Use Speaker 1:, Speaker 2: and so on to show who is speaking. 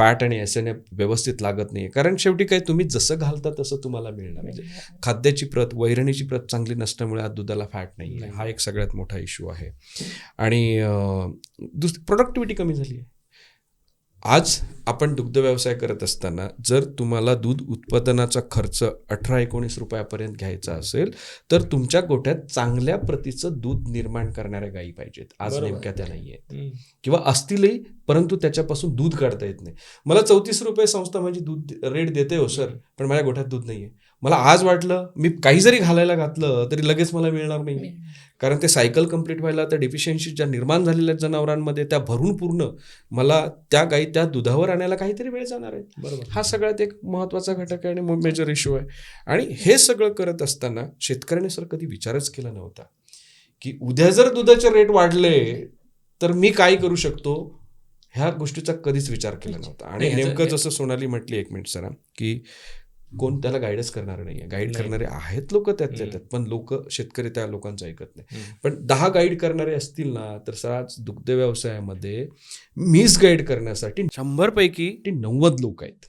Speaker 1: Fat आणि S N F व्यवस्थित लागत नाही कारण शेवटी काय तुम्ही जसं घालता तसं तुम्हाला मिळणार. म्हणजे खाद्याची प्रत वैरणीची प्रत चांगली नसल्यामुळे आज दुधाला फॅट नाही. आहे. हा एक सगळ्यात मोठा इश्यू आहे. आणि अं, दुस प्रोडक्टिव्हिटी कमी झाली आहे आज आपण दुग्ध व्यवसाय करत असताना जर तुम्हाला दूध उत्पादनाचा खर्च अठरा एकोणीस रुपयापर्यंत घ्यायचा असेल तर तुमच्या गोठ्यात चांगल्या प्रतीचं दूध निर्माण करणाऱ्या गायी पाहिजेत. आज. नेमक्या त्या नाही आहेत. किंवा असतीलही परंतु त्याच्यापासून दूध काढता येत नाही. मला चौतीस रुपये संस्था माझी दूध रेट देते हो सर. पण माझ्या गोठ्यात दूध नाही आहे मला आज वाटलं मी काही जरी घालायला घातलं तरी लगेच मला मिळणार नाही. कारण ते सायकल कंप्लीट व्हायला त्या डिफिशियन्सी ज्या निर्माण झालेल्या जनावरांमध्ये त्या भरून पूर्ण मला त्या गायी त्या दुधावर आणायला काहीतरी वेळ जाणार आहे.
Speaker 2: बरोबर.
Speaker 1: हा सगळ्यात एक महत्त्वाचा घटक आहे आणि मेजर इश्यू आहे. आणि हे सगळं करत असताना शेतकऱ्याने सर कधी विचारच केला नव्हता की उद्या जर दुधाचे रेट वाढले तर मी काय करू शकतो? ह्या गोष्टीचा कधीच विचार केला नव्हता. आणि नेमकं जसं सोनाली म्हटली एक मिनिट सरा की कोण त्याला गाईडच करणार नाही गाईड. करणारे आहेत लोक त्यातल्या. त्यात पण लोक शेतकरी त्या लोकांचं ऐकत नाही. पण दहा गाईड करणारे असतील ना तर सर आज दुग्ध व्यवसायामध्ये मिस गाईड करण्यासाठी शंभर पैकी ती नव्वद लोक आहेत